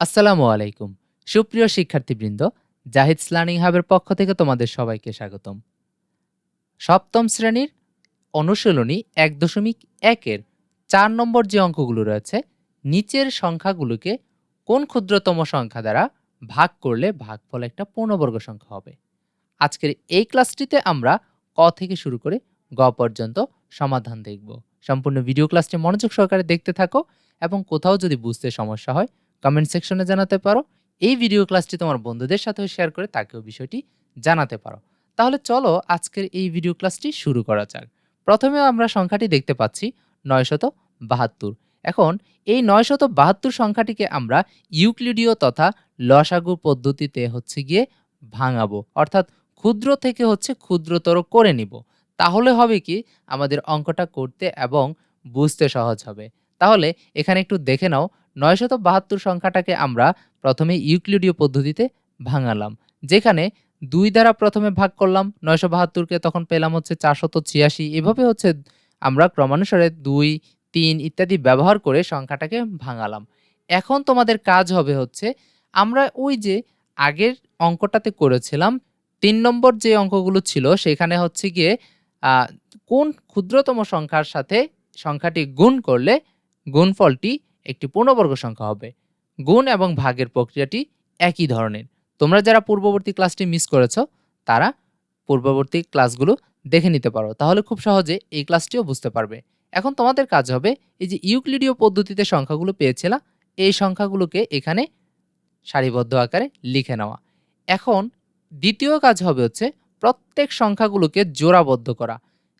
আসসালামু আলাইকুম। সুপ্রিয় শিক্ষার্থীবৃন্দ জাহিদ লার্নিং হাবের পক্ষ থেকে তোমাদের সবাইকে স্বাগতম। সপ্তম শ্রেণির অনুশীলনী এক দশমিক একের চার নম্বর যে অঙ্কগুলো রয়েছে, নিচের সংখ্যাগুলোকে কোন ক্ষুদ্রতম সংখ্যা দ্বারা ভাগ করলে ভাগফল একটা পূর্ণবর্গ সংখ্যা হবে? আজকের এই ক্লাসটিতে আমরা ক থেকে শুরু করে গ পর্যন্ত সমাধান দেখব। সম্পূর্ণ ভিডিও ক্লাসটি মনোযোগ সহকারে দেখতে থাকো এবং কোথাও যদি বুঝতে সমস্যা হয় কমেন্ট সেকশনে জানাতে পারো। এই ভিডিও ক্লাসটি তোমার বন্ধুদের সাথেও শেয়ার করে তাকেও বিষয়টি জানাতে পারো। তাহলে চলো আজকের এই ভিডিও ক্লাসটি শুরু করা যাক। প্রথমে আমরা সংখ্যাটি দেখতে পাচ্ছি নয়শত বাহাত্তর। এখন এই নয়শত বাহাত্তর সংখ্যাটিকে আমরা ইউক্লিডীয় তথা লসাগু পদ্ধতিতে হচ্ছে গিয়ে ভাঙাবো। অর্থাৎ ক্ষুদ্র থেকে হচ্ছে ক্ষুদ্রতর করে নিব। তাহলে হবে কি? আমাদের অঙ্কটা করতে এবং বুঝতে সহজ হবে। তাহলে এখানে একটু দেখে নাও নয়শত বাহাত্তর সংখ্যাটাকে আমরা প্রথমে ইউক্লিডীয় পদ্ধতিতে ভাঙালাম, যেখানে দুই দ্বারা প্রথমে ভাগ করলাম নয়শো বাহাত্তরকে তখন পেলাম হচ্ছে চারশত ছিয়াশি এভাবে হচ্ছে আমরা ক্রমানুসারে দুই, তিন ইত্যাদি ব্যবহার করে সংখ্যাটাকে ভাঙালাম। এখন তোমাদের কাজ হবে হচ্ছে আমরা ওই যে আগের অঙ্কটাতে করেছিলাম, তিন নম্বর যে অঙ্কগুলো ছিল সেখানে হচ্ছে গিয়ে কোন ক্ষুদ্রতম সংখ্যার সাথে সংখ্যাটি গুণ করলে গুণফলটি একটি পূর্ণবর্গ সংখ্যা হবে। গুণ এবং ভাগের প্রক্রিয়াটি একই ধরনের। তোমরা যারা পূর্ববর্তী ক্লাসটি মিস করেছ, তারা পূর্ববর্তী ক্লাসগুলো দেখে নিতে পারো। তাহলে খুব সহজে এই ক্লাসটিও বুঝতে পারবে। এখন তোমাদের কাজ হবে, এই যে ইউক্লিডীয় পদ্ধতিতে সংখ্যাগুলো পেয়েছিলা, এই সংখ্যাগুলোকে এখানে সারিবদ্ধ আকারে লিখে নেওয়া। এখন দ্বিতীয় কাজ হবে হচ্ছে প্রত্যেক সংখ্যাগুলোকে জোড়াবদ্ধ করা।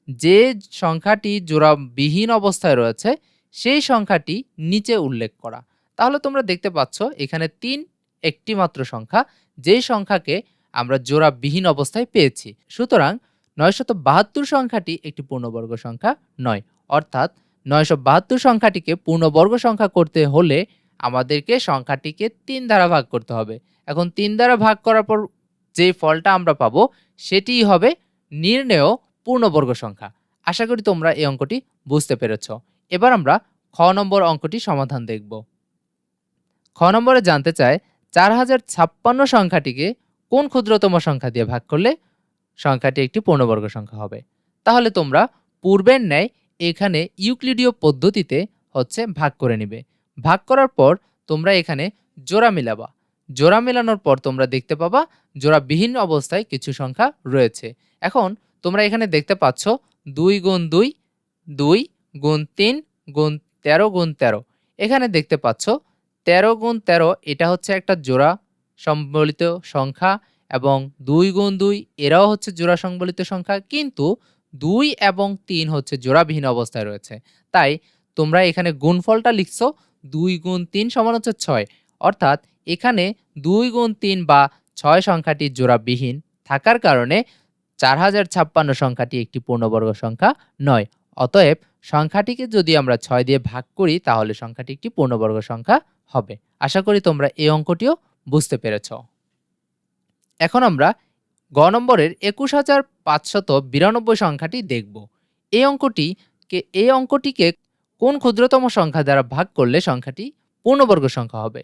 যে সংখ্যাটি জোড়াবিহীন অবস্থায় রয়েছে সেই সংখ্যাটি নিচে উল্লেখ করা। তাহলে তোমরা দেখতে পাচ্ছ, এখানে তিন একটি মাত্র সংখ্যা যেই সংখ্যাকে আমরা জোড়াবিহীন অবস্থায় পেয়েছি। সুতরাং নয়শত বাহাত্তর সংখ্যাটি একটি পূর্ণবর্গ সংখ্যা নয়। অর্থাৎ নয়শো বাহাত্তর সংখ্যাটিকে পূর্ণবর্গ সংখ্যা করতে হলে আমাদেরকে সংখ্যাটিকে তিন দ্বারা ভাগ করতে হবে। এখন তিন দ্বারা ভাগ করার পর যে ফলটা আমরা পাবো, সেটিই হবে নির্ণেয় পূর্ণবর্গ সংখ্যা। আশা করি তোমরা এই অঙ্কটি বুঝতে পেরেছ। এবার আমরা খ নম্বর অঙ্কটি সমাধান দেখব। খ নম্বরে জানতে চায় চার হাজার ছাপ্পান্ন সংখ্যাটিকে কোন ক্ষুদ্রতম সংখ্যা দিয়ে ভাগ করলে সংখ্যাটি একটি পূর্ণবর্গ সংখ্যা হবে? তাহলে তোমরা পূর্বের ন্যায় এখানে ইউক্লিডীয় পদ্ধতিতে হচ্ছে ভাগ করে নিবে। ভাগ করার পর তোমরা এখানে জোড়া মিলাবা। জোড়া মেলানোর পর তোমরা দেখতে পাবা জোড়া বিহীন অবস্থায় কিছু সংখ্যা রয়েছে। এখন তোমরা এখানে দেখতে পাচ্ছ দুই গুণ দুই দুই গুণ তিন গুণ তেরো গুণ তেরো। এখানে দেখতে পাচ্ছ, তেরো গুণ তেরো, এটা হচ্ছে একটা জোড়া সম্বলিত সংখ্যা এবং দুই গুণ দুই, এরাও হচ্ছে জোড়া সম্বলিত সংখ্যা, কিন্তু দুই এবং তিন হচ্ছে জোড়াবিহীন অবস্থায় রয়েছে। তাই তোমরা এখানে গুণফলটা লিখছো, দুই গুণ তিন সমান হচ্ছে ছয়। অর্থাৎ এখানে দুই গুণ তিন বা ছয় সংখ্যাটি জোড়াবিহীন থাকার কারণে চার হাজার ছাপ্পান্ন সংখ্যাটি একটি পূর্ণবর্গ সংখ্যা নয়। অতএব সংখ্যাটিকে যদি আমরা ছয় দিয়ে ভাগ করি, তাহলে সংখ্যাটি একটি পূর্ণবর্গ সংখ্যা হবে। আশা করি তোমরা এই অঙ্কটিও বুঝতে পেরেছ। এখন আমরা গ নম্বরের একুশ হাজার পাঁচশত বিরানব্বই সংখ্যাটি দেখব। এই অঙ্কটিকে এই অঙ্কটিকে কোন ক্ষুদ্রতম সংখ্যা দ্বারা ভাগ করলে সংখ্যাটি পূর্ণবর্গ সংখ্যা হবে?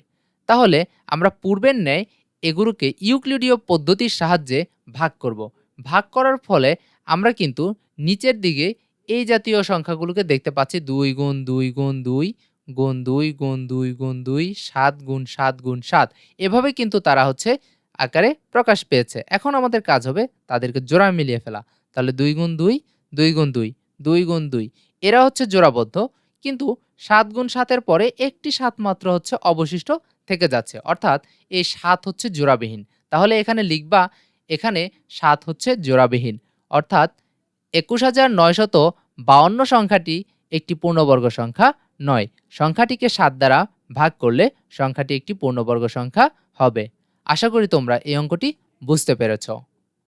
তাহলে আমরা পূর্বের ন্যায় এগুলোকে ইউক্লিডীয় পদ্ধতির সাহায্যে ভাগ করব। ভাগ করার ফলে আমরা কিন্তু নিচের দিকে এই জাতীয় সংখ্যাগুলোকে দেখতে পাচ্ছি দুই গুণ দুই গুণ দুই গুণ দুই গুণ দুই গুণ দুই সাত গুণ সাত গুণ সাত। এভাবে কিন্তু তারা হচ্ছে আকারে প্রকাশ পেয়েছে। এখন আমাদের কাজ হবে তাদেরকে জোড়া মিলিয়ে ফেলা। তাহলে দুই গুণ দুই দুই গুণ দুই দুই গুণ দুই। এরা হচ্ছে জোড়াবদ্ধ, কিন্তু সাত গুণ সাতের পরে একটি সাত মাত্র হচ্ছে অবশিষ্ট থেকে যাচ্ছে। অর্থাৎ এই সাত হচ্ছে জোড়াবিহীন। তাহলে এখানে লিখবা, এখানে সাত হচ্ছে জোড়াবিহীন। অর্থাৎ একুশ হাজার নয়শত বাউন্ন সংখ্যাটি একটি পূর্ণবর্গ সংখ্যা নয়। সংখ্যাটিকে সাত দ্বারা ভাগ করলে সংখ্যাটি একটি পূর্ণবর্গ সংখ্যা হবে। আশা করি তোমরা এই অঙ্কটি বুঝতে পেরেছ।